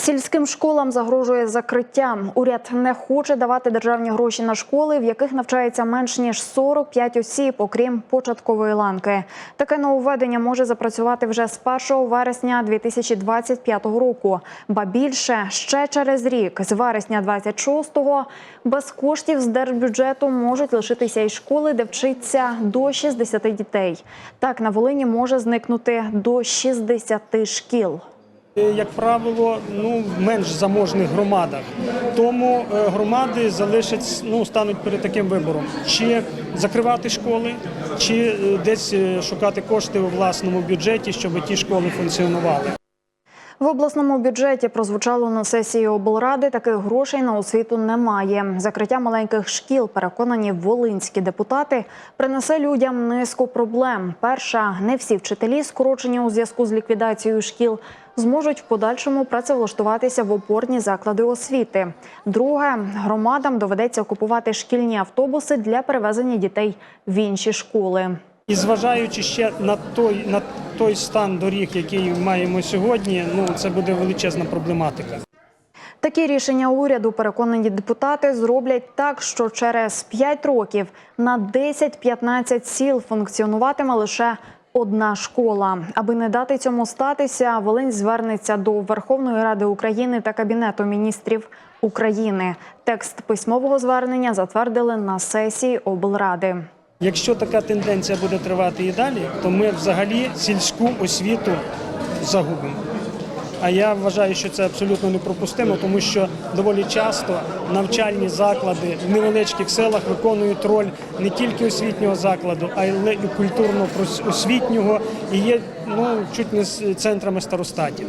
Сільським школам загрожує закриття. Уряд не хоче давати державні гроші на школи, в яких навчається менш ніж 45 осіб, окрім початкової ланки. Таке нововведення може запрацювати вже з 1 вересня 2025 року. Ба більше ще через рік, з вересня 26-го, без коштів з держбюджету можуть лишитися й школи, де вчиться до 60 дітей. Так на Волині може зникнути до 60 шкіл. Е, Як правило, ну в менш заможних громадах. Тому е, громади залишать, ну стануть перед таким вибором: чи закривати школи, чи е, десь шукати кошти у власному бюджеті, щоб ті школи функціонували. В обласному бюджеті прозвучало на сесії облради. Таких грошей на освіту немає. Закриття маленьких шкіл, переконані волинські депутати, принесе людям низку проблем. Перша не всі вчителі, скорочені у зв'язку з ліквідацією шкіл, зможуть в подальшому працевлаштуватися в опорні заклади освіти. Друге, громадам доведеться купувати шкільні автобуси для перевезення дітей в інші школи. І зважаючи ще на той на той стан доріг, який маємо сьогодні, ну це буде величезна проблематика. Такі рішення уряду, переконані депутати, зроблять так, що через 5 років на 10-15 сіл функціонуватиме лише одна школа. Аби не дати цьому статися, Волинь звернеться до Верховної Ради України та Кабінету міністрів України. Текст письмового звернення затвердили на сесії облради. Якщо така тенденція буде тривати і далі, то ми взагалі сільську освіту загубимо. А я вважаю, що це абсолютно непропустимо, тому що доволі часто навчальні заклади в невеличких селах виконують роль не тільки освітнього закладу, а й культурно-освітнього і є ну чуть не з центрами старостатів.